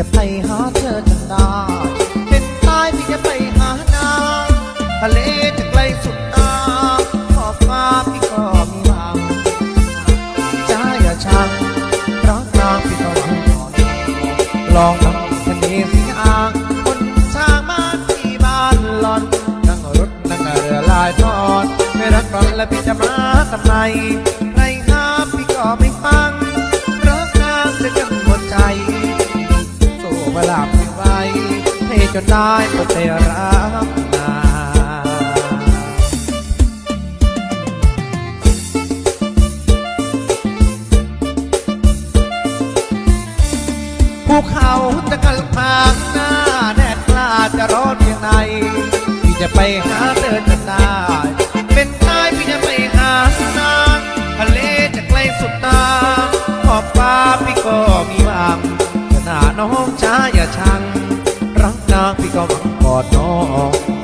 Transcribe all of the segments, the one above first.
จะไปหาเธอจนได้เป็นตายพี่จะไปหานาทะเลจะไกลสุดตาขอบฟ้าพี่ก็มีหวังจ้าอย่าชังรักนางพี่ก็หวังก่อนลองทำทะเลสิอ่างคนช้างมาที่บ้านหลอนนั่งรถนั่งเรือลายทอดไม่รักกันแล้วพี่จะมาทำไม จนได้ก็ใจรักนางภูเขาจะกันพางหน้าแดดกล้าจะร้อนเพียงไหนพี่จะไปหาเธอจนได้เป็นตายพี่จะไปหานางทะเลจะไกลสุดตาขอบฟ้าพี่ก็มีหวังขนาดน้องช้าอย่าชัง อดนอ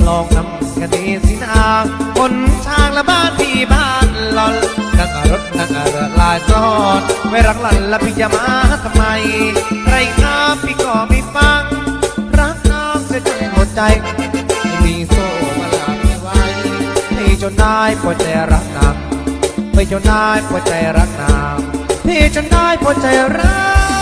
ลองนำกันดีสินาคนช้างและบ้านพี่บ้านหลอนนั่งรถนั่งเรือลายซอนไม่รักหลันแล้วพี่จะมาทำไมใครห้าพี่ก็ไม่ฟัง รักน้องจะจนหมดใจไม่มีโซ่มาลามไม่ไหวให้จนได้พอใจรักนางไปจนได้พอใจรักนางพี่จนได้พอใจรัก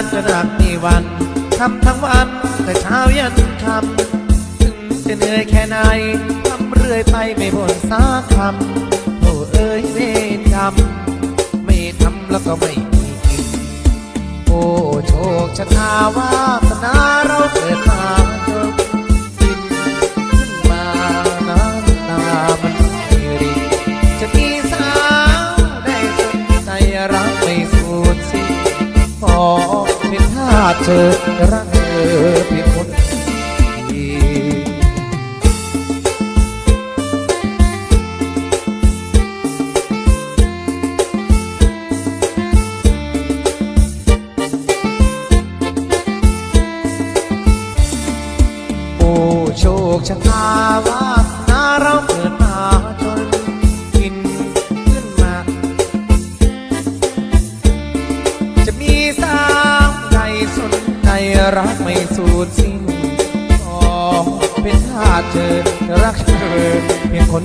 านจะรักนี่วันทำทั้งวันแต่เช้ายันคำถึงจะเหนื่อยแค่ไหนทำเรื่อยไปไม่บ่นสักคำโอ้เอ้ยเวรกรรมไม่ทำแล้วก็ไม่มีกินโอ้โชคชะตาวาสนาเราเกิดมา อรักเธอเพียง รักไม่สูญสิ้นขอเป็นทาเธอรักเธอเพียงคน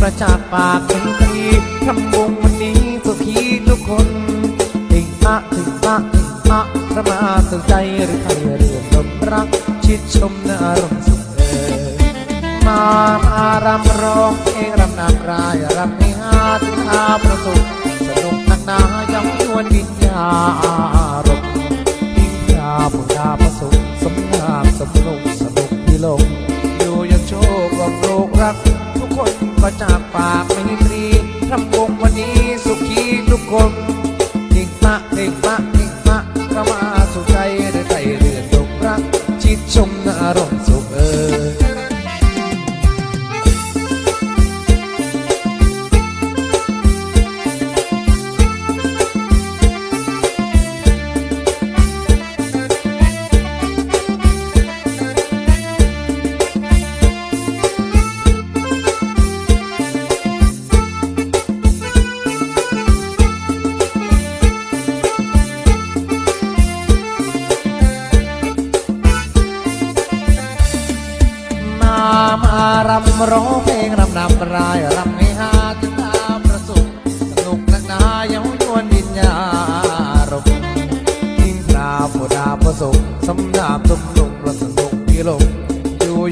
ประจากปากเป็นทีทำวงวันนี้สุขีทุกคนถึงอะถึงอะถึงอะพระมาสนใจหรือใครเรื่องลมรัก ชิดชมนารมสุขเอ่ยมามารำร้อง ประสุขสนุกนักหนายังชวนวิญญาณมยิ่งยาบุญาประสุสมนากสมนุกสนุกที่ลงอยู่ยังโชคกับโลกรัก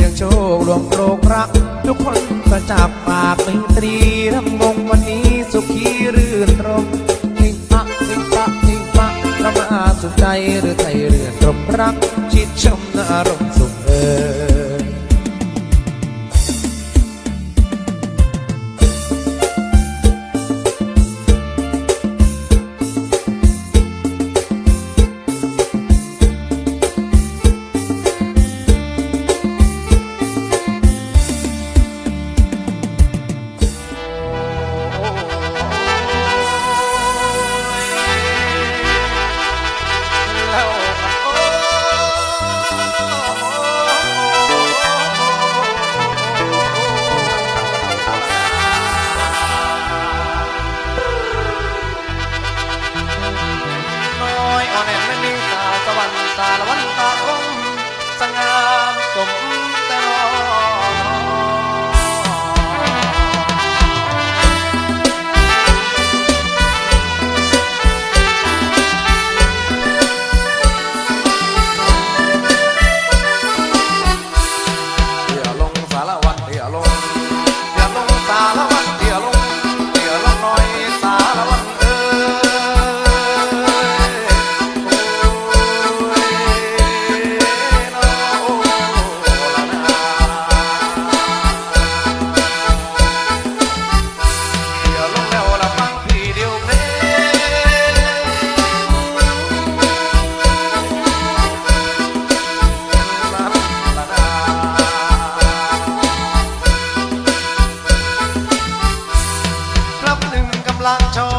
ยังโชคลวงโกรกรัก ทุกคนประจับปากเป็นตรีทำวงวันนี้สุขีรื่นรมทิ้งอะทิ้งปะทิ้งปะระมาสุดใจหรือใจเรือนรมรัก ชิดชมอารมสุขเออ plancho.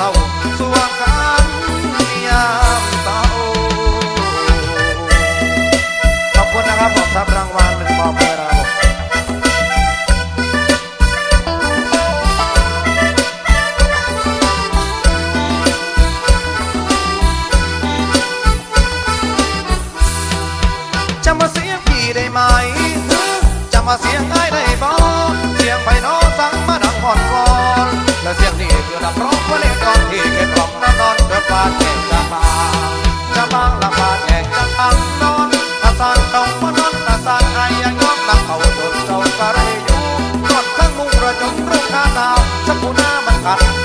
เข้าสวงขา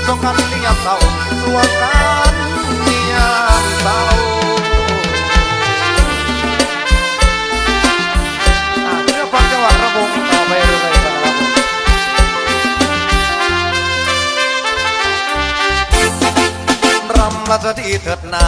สงคันเลียบเศร้าสวงการเมียเศร้าเพื่อฟังวัระปุ่อรำมาจะดีเถิดนา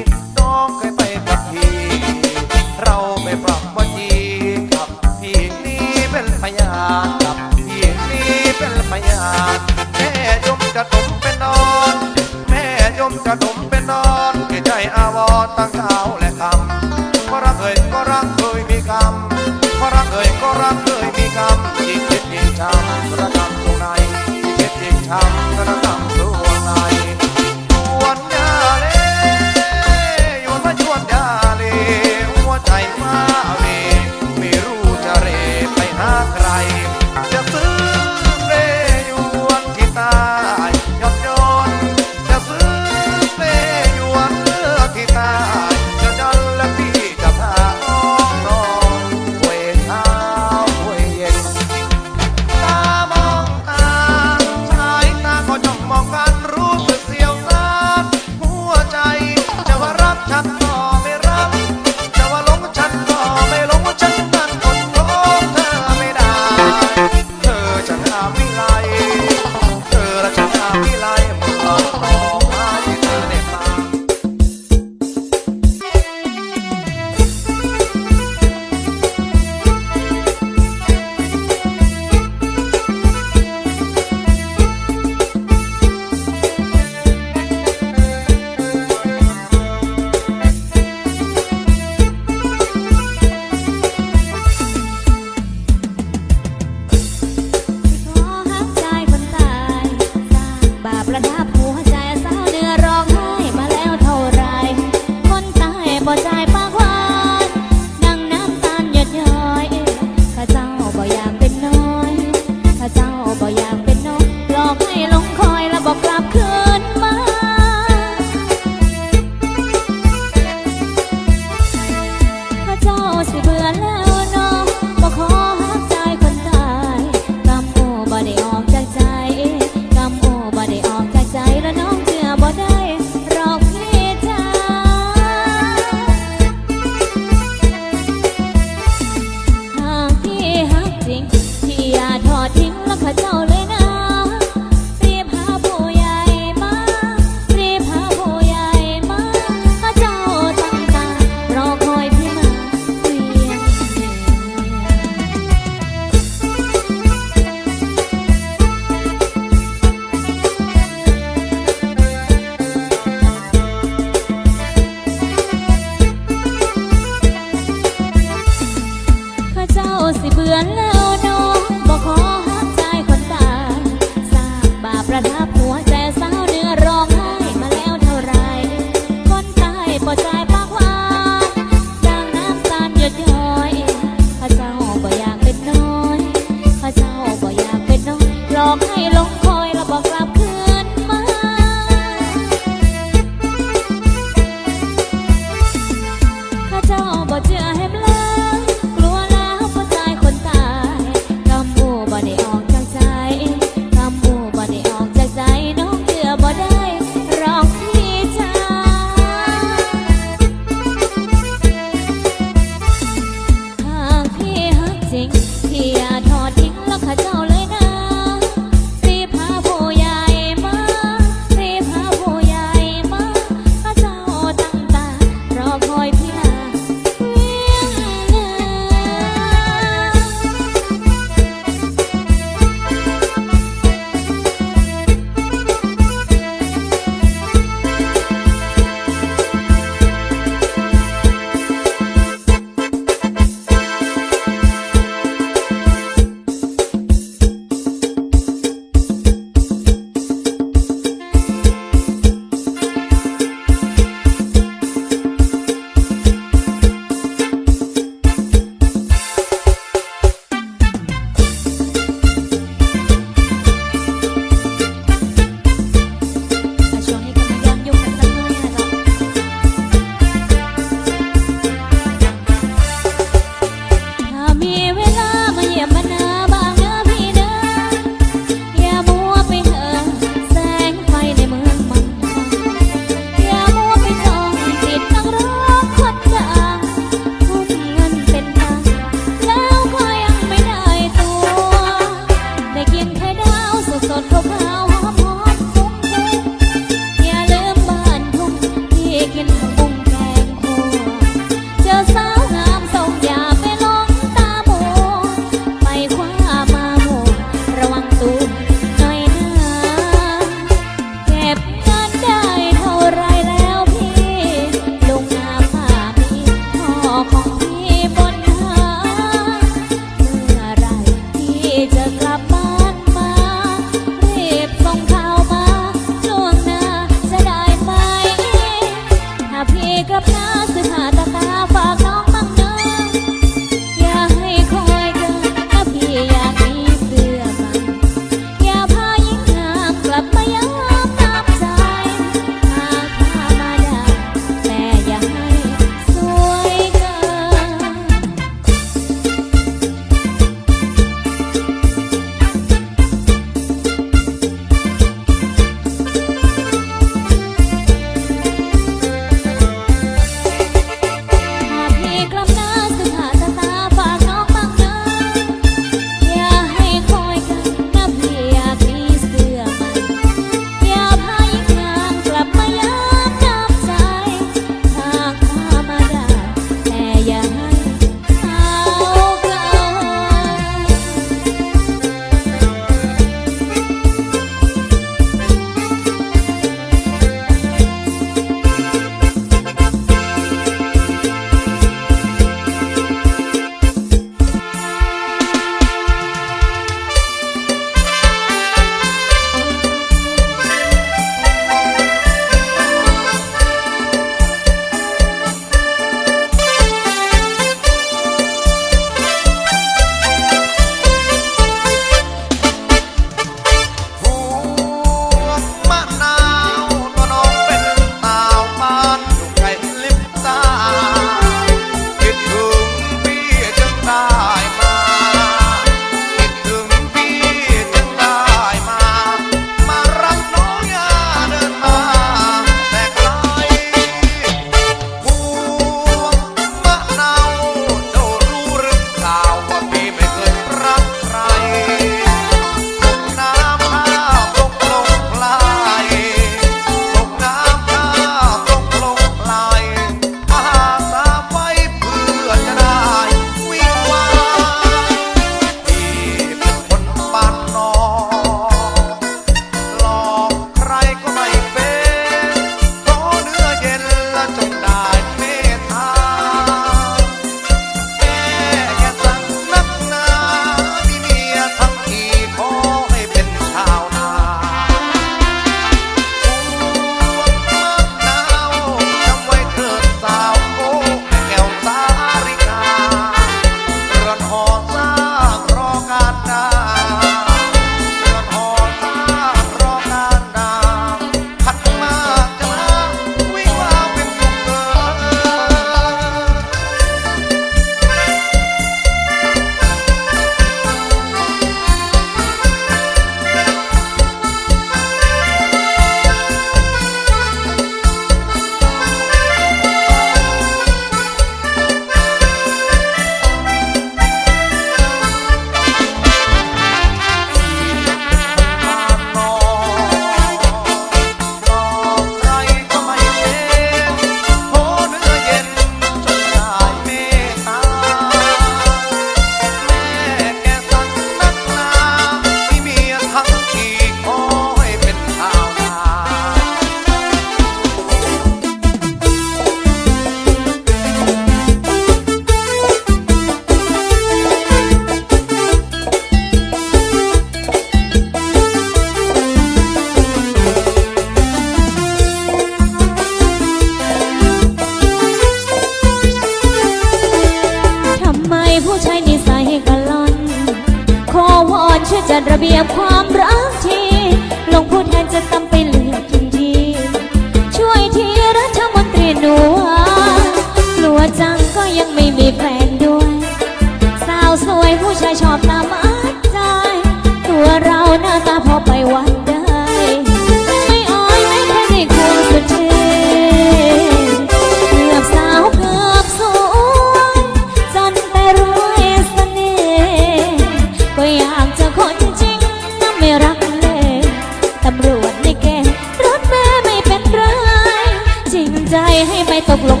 ตกลงกับ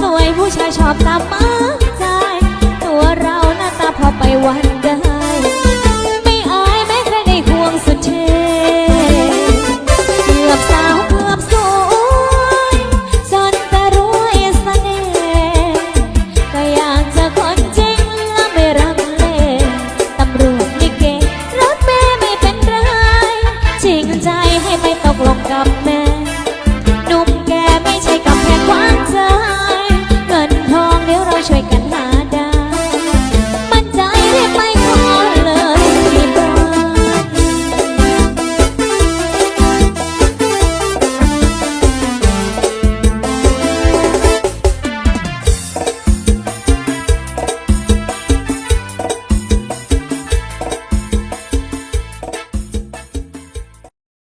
สวยผู้ชายชอบตามมาใจ ตัวเราหน้าตาพอไปวัน